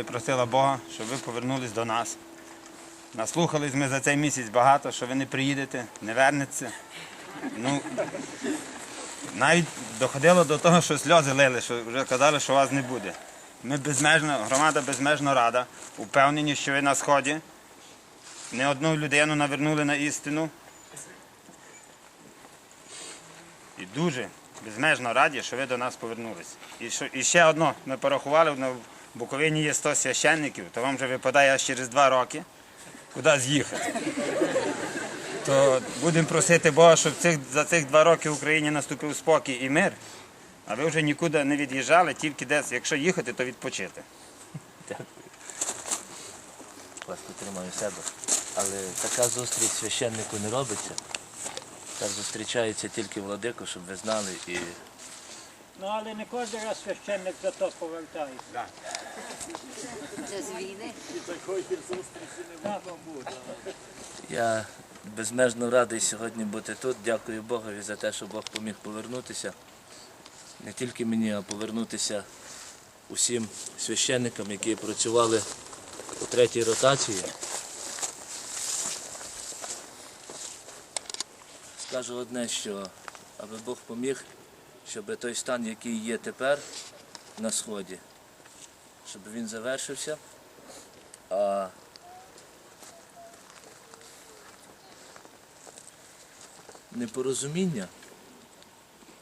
і просила Бога, щоб ви повернулись до нас. Наслухались ми за цей місяць багато, що ви не приїдете, не вернеться. Ну, навіть доходило до того, що сльози лили, що вже казали, що вас не буде. Ми безмежно, громада безмежно рада, упевнені, що ви на сході. Не одну людину навернули на істину. І дуже безмежно раді, що ви до нас повернулись. І, що, і ще одно, ми порахували, на Буковині є 100 священників, то вам вже випадає аж через два роки, куди з'їхати. То будемо просити Бога, щоб цих, за цих два роки в Україні наступив спокій і мир, а ви вже нікуди не від'їжджали, тільки десь, якщо їхати, то відпочити. Вас потримаю себе. Але така зустріч священнику не робиться. Так зустрічається тільки владико, щоб ви знали. І Ну, але не кожен раз священник за то повертається. Це з війни. я безмежно радий сьогодні бути тут. Дякую Богові за те, що Бог поміг повернутися. Не тільки мені, а повернутися усім священникам, які працювали у третій ротації. Скажу одне, що аби Бог поміг, щоб той стан, який є тепер на сході, щоб він завершився. А непорозуміння,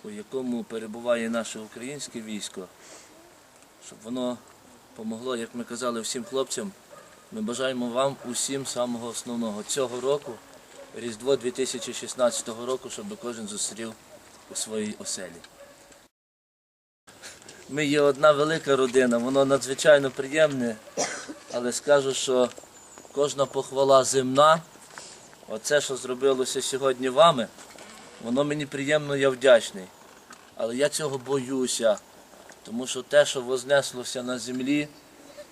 у якому перебуває наше українське військо, щоб воно помогло, як ми казали всім хлопцям, ми бажаємо вам усім самого основного цього року, Різдво 2016 року, щоб кожен зустрів у своїй оселі. Ми є одна велика родина, воно надзвичайно приємне, але скажу, що кожна похвала земна, оце, що зробилося сьогодні вами, воно мені приємно, я вдячний. Але я цього боюся, тому що те, що вознеслося на землі,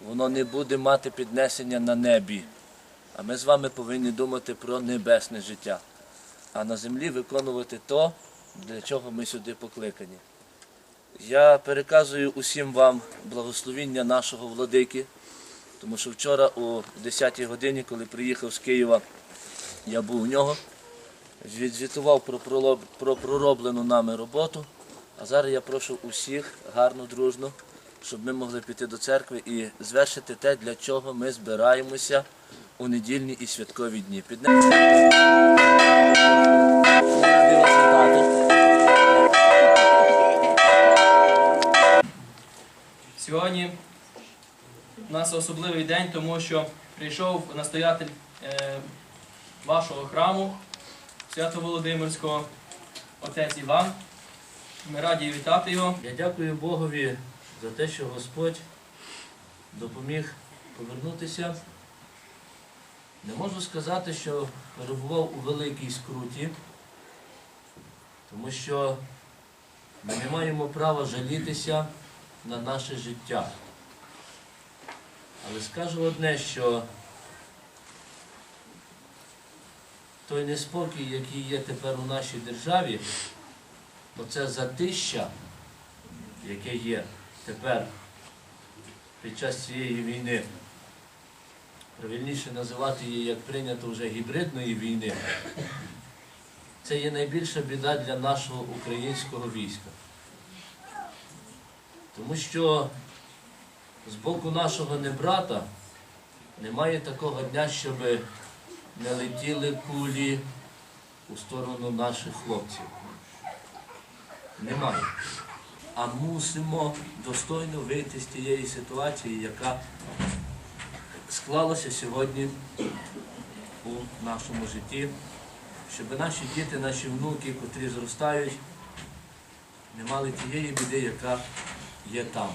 воно не буде мати піднесення на небі. А ми з вами повинні думати про небесне життя, а на землі виконувати то, для чого ми сюди покликані. Я переказую усім вам благословіння нашого владики, тому що вчора о 10-й годині, коли приїхав з Києва, я був у нього, відзвітував про пророблену нами роботу. А зараз я прошу усіх гарно, дружно, щоб ми могли піти до церкви і звершити те, для чого ми збираємося у недільні і святкові дні. Сьогодні у нас особливий день, тому що прийшов настоятель е, вашого храму Свято-Володимирського, отець Іван. Ми раді вітати його. Я дякую Богові за те, що Господь допоміг повернутися. Не можу сказати, що перебував у великій скруті, тому що ми не маємо права жалітися на наше життя. Але скажу одне, що той неспокій, який є тепер у нашій державі, оце затища, яке є тепер під час цієї війни, правильніше називати її, як прийнято вже гібридної війни, це є найбільша біда для нашого українського війська. Тому що з боку нашого небрата немає такого дня, щоб не летіли кулі у сторону наших хлопців. Немає. А мусимо достойно вийти з тієї ситуації, яка склалася сьогодні у нашому житті, щоб наші діти, наші внуки, котрі зростають, не мали тієї біди, яка є там.